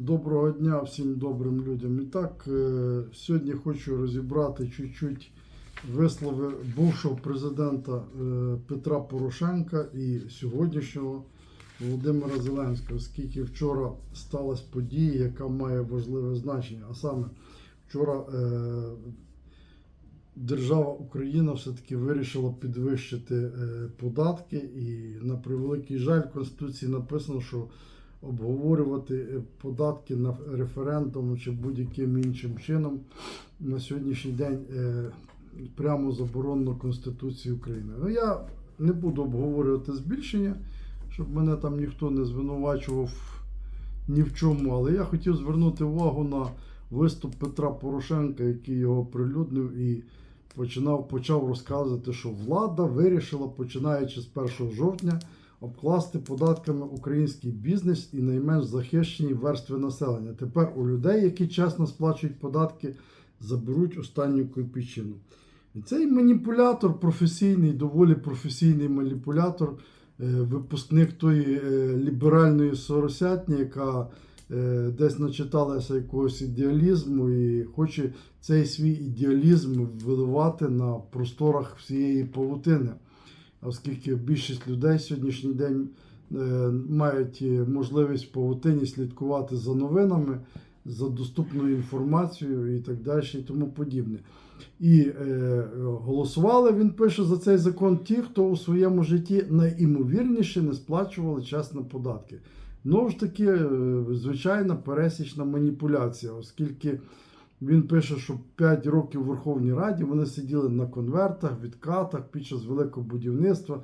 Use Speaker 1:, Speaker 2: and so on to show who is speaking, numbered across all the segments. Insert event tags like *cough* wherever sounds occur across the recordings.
Speaker 1: Доброго дня всім добрим людям. І так, е, сьогодні хочу розібрати чуть-чуть вислови бувшого президента е, Петра Порошенка і сьогоднішнього Володимира Зеленського, оскільки вчора сталася подія, яка має важливе значення. А саме вчора е, держава Україна все-таки вирішила підвищити податки, і на превеликий жаль, в Конституції написано, що обговорювати е, податки на референдум чи будь-яким іншим чином на сьогоднішній день е, прямо заборонено Конституцією України. Ну я не буду обговорювати збільшення, щоб мене там ніхто не звинувачував ні в чому, але я хотів звернути увагу на виступ Петра Порошенка, який його прилюднив і починав, почав розказувати, що влада вирішила, починаючи з 1 жовтня, обкласти податками український бізнес і найменш захищені верстви населення. Тепер у людей, які чесно сплачують податки, заберуть останню копійчину. І цей маніпулятор професійний, доволі професійний маніпулятор, е, випускник тої е, ліберальної соросятні, яка е, десь начиталася якогось ідеалізму і хоче цей свій ідеалізм виливати на просторах всієї павутини оскільки більшість людей сьогоднішній день е, мають е, можливість в павутині слідкувати за новинами, за доступною інформацією і так далі, і тому подібне. І е, голосували, він пише за цей закон ті, хто у своєму житті найімовірніше не сплачували чесно податки. Знову ж таки, е, звичайна пересічна маніпуляція, оскільки він пише, що 5 років в Верховній Раді вони сиділи на конвертах, відкатах під час великого будівництва,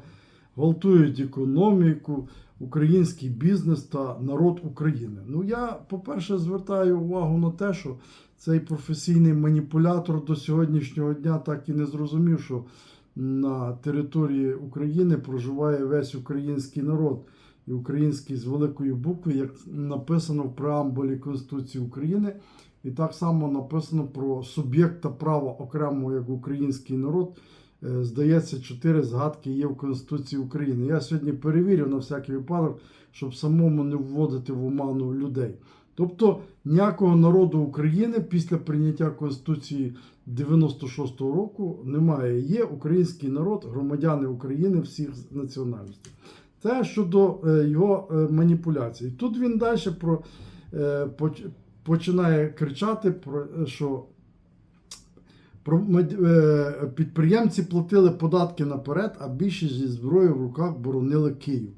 Speaker 1: гвалтують економіку, український бізнес та народ України. Ну я, по-перше, звертаю увагу на те, що цей професійний маніпулятор до сьогоднішнього дня так і не зрозумів, що на території України проживає весь український народ. І український з великої букви, як написано в преамбулі Конституції України, і так само написано про суб'єкта права окремо як український народ. Е, Здається, чотири згадки є в Конституції України. Я сьогодні перевірив на всякий випадок, щоб самому не вводити в оману людей. Тобто ніякого народу України після прийняття Конституції 96-го року немає. Є український народ, громадяни України всіх національностей. Це щодо е, його е, маніпуляцій. Тут він далі про, починає кричати, е, що е, підприємці платили податки наперед, а більшість зі зброєю в руках боронили Київ.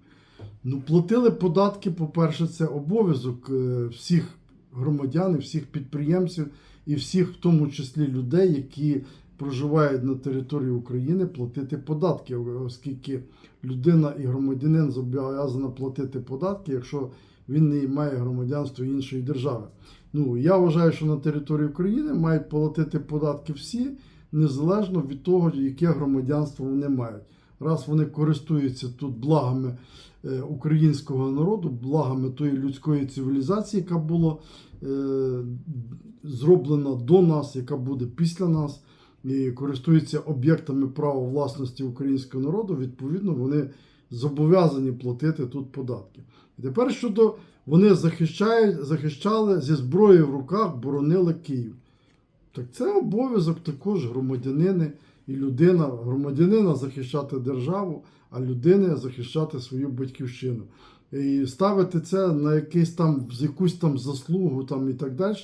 Speaker 1: Ну, платили податки, по-перше, це обов'язок е, всіх громадян, і всіх підприємців і всіх, в тому числі людей, які проживають на території України, платити податки, оскільки людина і громадянин зобов'язана платити податки, якщо він не має громадянства іншої держави. Ну, я вважаю, що на території України мають платити податки всі, незалежно від того, яке громадянство вони мають. Раз вони користуються тут благами е, українського народу, благами тої людської цивілізації, яка була е, зроблена до нас, яка буде після нас, і користуються об'єктами права власності українського народу, відповідно, вони зобов'язані платити тут податки. І тепер щодо вони захищають, захищали зі зброєю в руках, боронили Київ. Так це обов'язок також громадянини і людина, громадянина захищати державу, а людини захищати свою батьківщину. І ставити це на якийсь там якусь там заслугу там і так далі.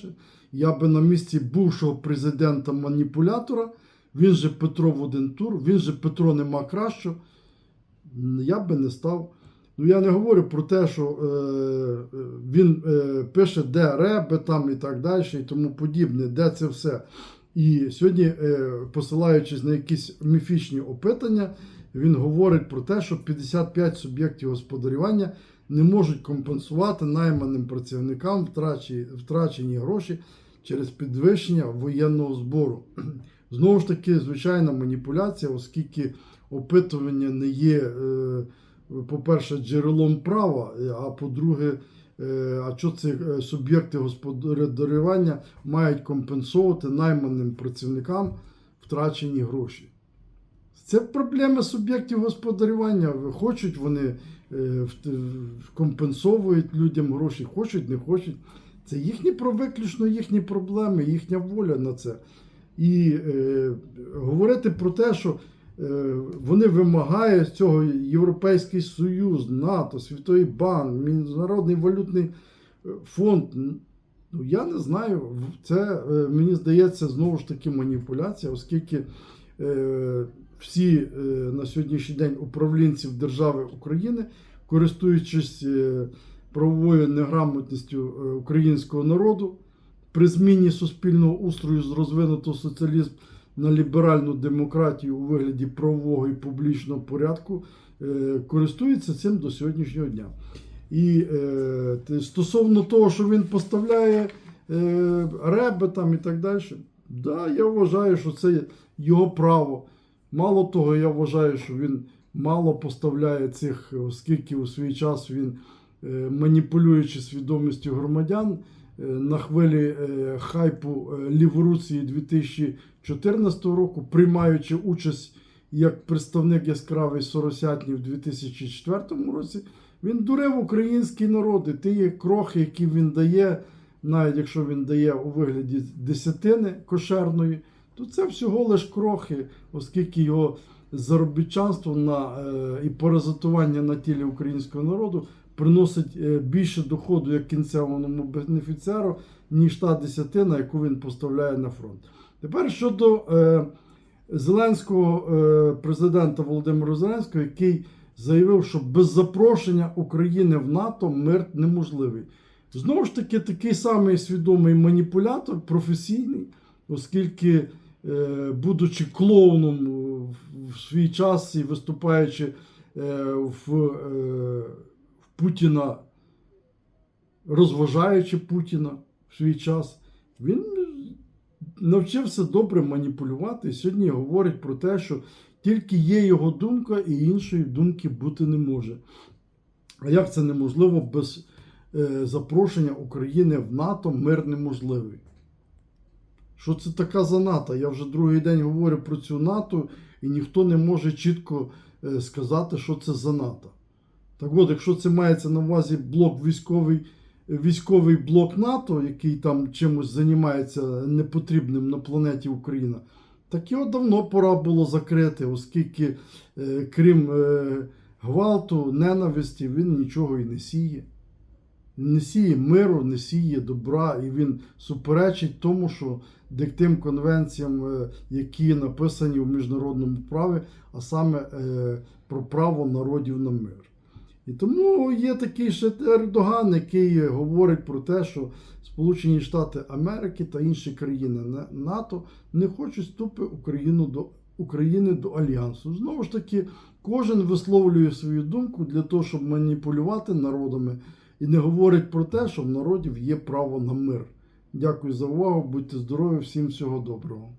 Speaker 1: Я би на місці бувшого президента маніпулятора, він же Петро в один він же Петро нема кращого. Я би не став. Ну я не говорю про те, що е, він е, пише, де реби там і так далі, і тому подібне, де це все. І сьогодні, е, посилаючись на якісь міфічні опитання, він говорить про те, що 55 суб'єктів господарювання не можуть компенсувати найманим працівникам втрачені, втрачені гроші через підвищення воєнного збору. *clears throat* Знову ж таки, звичайна маніпуляція, оскільки опитування не є, е, по-перше, джерелом права, а по-друге, е, а що ці е, суб'єкти господарювання мають компенсувати найманим працівникам втрачені гроші. Це проблема суб'єктів господарювання. Хочуть вони компенсовують людям гроші, хочуть, не хочуть. Це їхні про виключно їхні проблеми, їхня воля на це. І е, говорити про те, що вони вимагають цього Європейський Союз, НАТО, Світовий банк, Міжнародний валютний е, фонд. Ну, я не знаю. Це е, мені здається знову ж таки маніпуляція, оскільки е, всі е, на сьогоднішній день управлінців держави України, користуючись е, правовою неграмотністю е, українського народу, при зміні суспільного устрою з розвинутого соціалізм на ліберальну демократію у вигляді правового і публічного порядку, е, користуються цим до сьогоднішнього дня. І е, стосовно того, що він поставляє е, реби там і так далі, да, я вважаю, що це його право. Мало того, я вважаю, що він мало поставляє цих, оскільки у свій час він, маніпулюючи свідомістю громадян, на хвилі е, хайпу е, Ліворуції 2014 року, приймаючи участь як представник яскравий Соросятні в 2004 році, він дурив український народ. І ті крохи, які він дає, навіть якщо він дає у вигляді десятини кошерної, то це всього лиш крохи, оскільки його заробітчанство на, е, і паразитування на тілі українського народу приносить е, більше доходу як кінцевому бенефіціару, ніж та десятина, яку він поставляє на фронт. Тепер щодо е, Зеленського е, президента Володимира Зеленського, який заявив, що без запрошення України в НАТО мир неможливий. Знову ж таки, такий самий свідомий маніпулятор, професійний, оскільки, будучи клоуном в- свій час і виступаючи в Путіна, розважаючи Путіна в свій час, він навчився добре маніпулювати. І сьогодні говорить про те, що тільки є його думка, і іншої думки бути не може. А як це неможливо без е, запрошення України в НАТО мир неможливий? Що це така за НАТО? Я вже другий день говорю про цю НАТО, і ніхто не може чітко е, сказати, що це за НАТО. Так от, якщо це мається на увазі блок військовий, військовий блок НАТО, який там чимось займається непотрібним на планеті Україна, так його давно пора було закрити, оскільки, е, крім е, гвалту, ненависті, він нічого і не сіє. Не сіє миру, не сіє добра, і він суперечить тому, що диктим конвенціям, е, які написані в міжнародному праві, а саме е, про право народів на мир. І тому є такий ще Ердоган, який говорить про те, що Сполучені Штати Америки та інші країни НАТО не хочуть вступи Україну до України до альянсу. Знову ж таки, кожен висловлює свою думку для того, щоб маніпулювати народами, і не говорить про те, що в народів є право на мир. Дякую за увагу, будьте здорові, всім всього доброго.